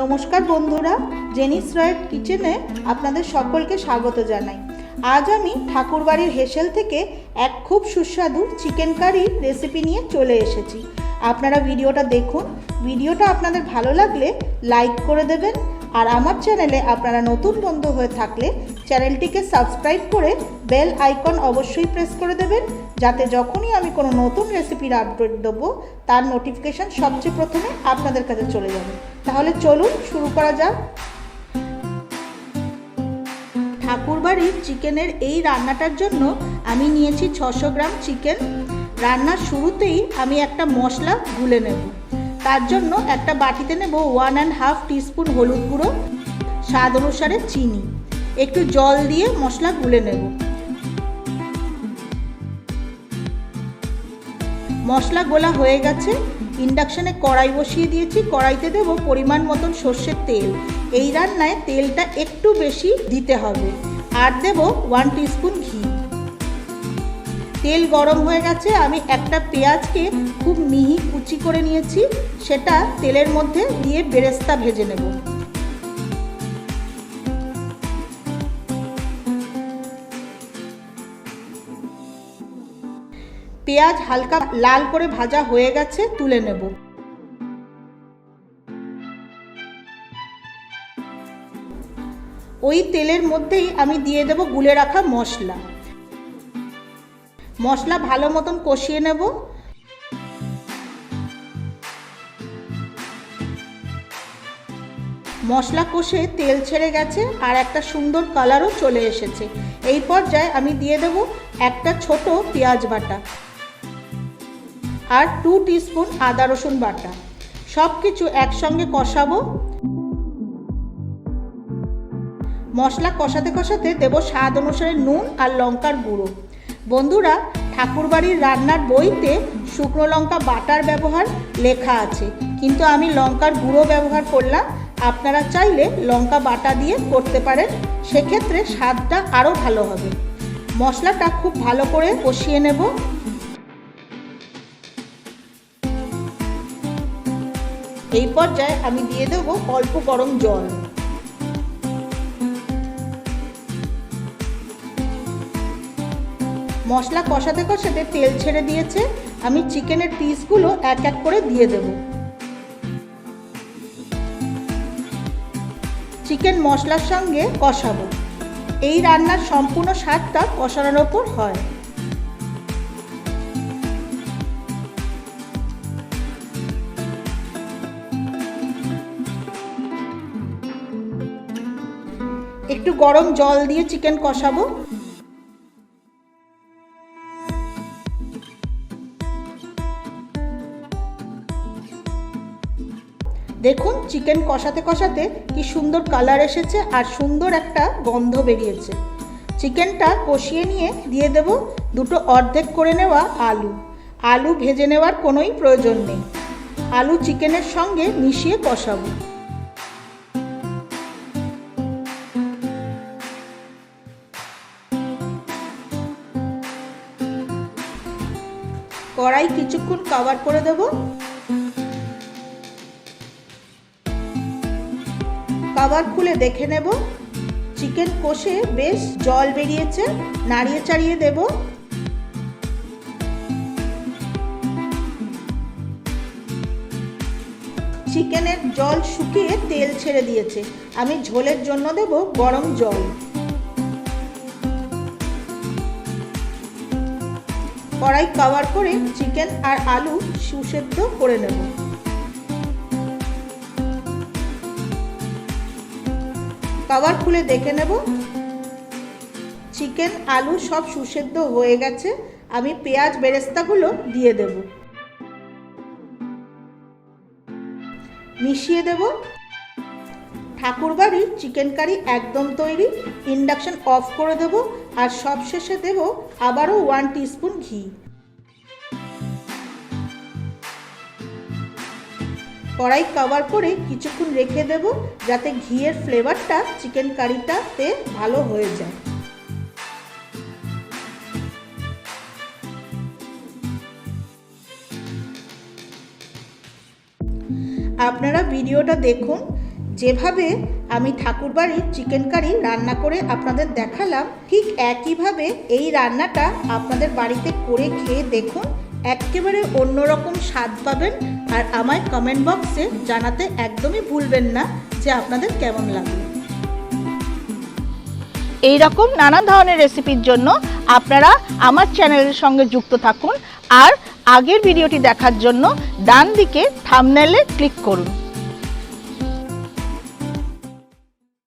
নমস্কার বন্ধুরা, জেনিস রয়ের কিচেনে আপনাদের সকলকে স্বাগত জানাই। আজ আমি ঠাকুরবাড়ির হেসেল থেকে এক খুব সুস্বাদু চিকেন কারির রেসিপি নিয়ে চলে এসেছি। আপনারা ভিডিওটা দেখুন, ভিডিওটা আপনাদের ভালো লাগলে লাইক করে দেবেন, আর আমার চ্যানেলে আপনারা নতুন বন্ধু হয়ে থাকলে চ্যানেলটিকে সাবস্ক্রাইব করে বেল আইকন অবশ্যই প্রেস করে দেবেন, যাতে যখনই আমি কোনো নতুন রেসিপির আপডেট দেবো, তার নোটিফিকেশান সবচেয়ে প্রথমে আপনাদের কাছে চলে যাবে। তাহলে চলুন শুরু করা যাক। ঠাকুরবাড়ির চিকেনের এই রান্নাটার জন্য আমি নিয়েছি ছশো গ্রাম চিকেন। রান্নার শুরুতেই আমি একটা মশলা গুলে নেব। তার জন্য একটা বাটিতে নেব ওয়ান অ্যান্ড হাফ টিস্পুন হলুদ গুঁড়ো, স্বাদ অনুসারে চিনি। একটু জল দিয়ে মশলা গুলে নেব। মশলা গোলা হয়ে গেছে। ইন্ডাকশানে কড়াই বসিয়ে দিয়েছি, কড়াইতে দেব পরিমাণ মতন সর্ষের তেল। এই রান্নায় তেলটা একটু বেশি দিতে হবে। আর দেব ওয়ান টিস্পুন ঘি। তেল গরম হয়ে গেছে, আমি একটা পেঁয়াজকে খুব মিহি কুচি করে নিয়েছি, সেটা তেলের মধ্যে দিয়ে বেরেস্তা ভেজে নেব। পেঁয়াজ হালকা লাল করে ভাজা হয়ে গেছে, তুলে নেব। ওই তেলের মধ্যেই আমি দিয়ে দেব গুলে রাখা মশলা। মশলা ভালো মতন কষিয়ে নেব। মশলা কষে তেল ছেড়ে গেছে আর একটা সুন্দর কালারও চলে এসেছে। এই পর্যায়ে আমি দিয়ে দেব একটা ছোট পেঁয়াজ বাটা। আর টু টিস্পুন আদা রসুন বাটা। সব কিছু একসঙ্গে কষাবো। মশলা কষাতে কষাতে দেবো স্বাদ অনুসারে নুন আর লঙ্কার গুঁড়ো। বন্ধুরা, ঠাকুরবাড়ির রান্নার বইতে শুকনো লঙ্কা বাটার ব্যবহার লেখা আছে। কিন্তু আমি লঙ্কার গুঁড়ো ব্যবহার করলাম। আপনারা চাইলে লঙ্কা বাটা দিয়ে করতে পারেন। সেক্ষেত্রে স্বাদটা আরও ভালো হবে। মশলাটা খুব ভালো করে কষিয়ে নেব। এই পর্যায়ে আমি দিয়ে দেব অল্প গরম জল। মশলা কষাতে কষাতে তেল ছেড়ে দিয়েছে। আমি চিকেনের পিসগুলো এক এক করে দিয়ে দেব। চিকেন মশলার সঙ্গে কষাবো। এই রান্নার সম্পূর্ণ স্বাদটা কষানোর ওপর হয়। একটু গরম জল দিয়ে চিকেন কষাবো। দেখুন, চিকেন কষাতে কষাতে কি সুন্দর কালার এসেছে আর সুন্দর একটা গন্ধ বেরিয়েছে। চিকেনটা কষিয়ে নিয়ে দিয়ে দেব দুটো অর্ধেক করে নেওয়া আলু। আলু ভেজে নেওয়ার কোনোই প্রয়োজন নেই। আলু চিকেনের সঙ্গে মিশিয়ে কষাবো। কড়াই কিছুক্ষণ কভার করে দেবো। কভার খুলে দেখে নেব। চিকেন কষে বেশ জল বেরিয়েছে, নাড়িয়ে চাড়িয়ে দেব। চিকেনের জল শুকিয়ে তেল ছেড়ে দিয়েছে। আমি ঝোলের জন্য দেব গরম জল। কড়াই কভার করে চিকেন আর আলু সুসেদ্ধ করে নেব। কভার খুলে দেখে নেব। চিকেন আলু সব সুসেদ্ধ হয়ে গেছে। আমি পেঁয়াজ বেরেস্তাগুলো দিয়ে দেব। মিশিয়ে দেব। ঠাকুরবাড়ির চিকেন কারি একদম তৈরি। ইন্ডাকশন অফ করে দেব। আর সব শেষে দেব আবারও ওয়ান টিস্পুন ঘি। কড়াই কভার করে কিছুক্ষণ রেখে দেব যাতে ঘিয়ের ফ্লেভারটা চিকেন কারিটাতে ভালো হয়ে যায়। আপনারা ভিডিওটা দেখুন যেভাবে আমি ঠাকুরবাড়ির চিকেন কারি রান্না করে আপনাদের দেখালাম, ঠিক একইভাবে এই রান্নাটা আপনাদের বাড়িতে করে খেয়ে দেখুন, একেবারে অন্যরকম স্বাদ পাবেন আর আমায় কমেন্ট বক্সে জানাতে একদমই ভুলবেন না যে আপনাদের কেমন লাগল। এই রকম নানা ধরনের রেসিপির জন্য আপনারা আমার চ্যানেলের সঙ্গে যুক্ত থাকুন আর আগের ভিডিওটি দেখার জন্য ডান দিকে থামনেলে ক্লিক করুন।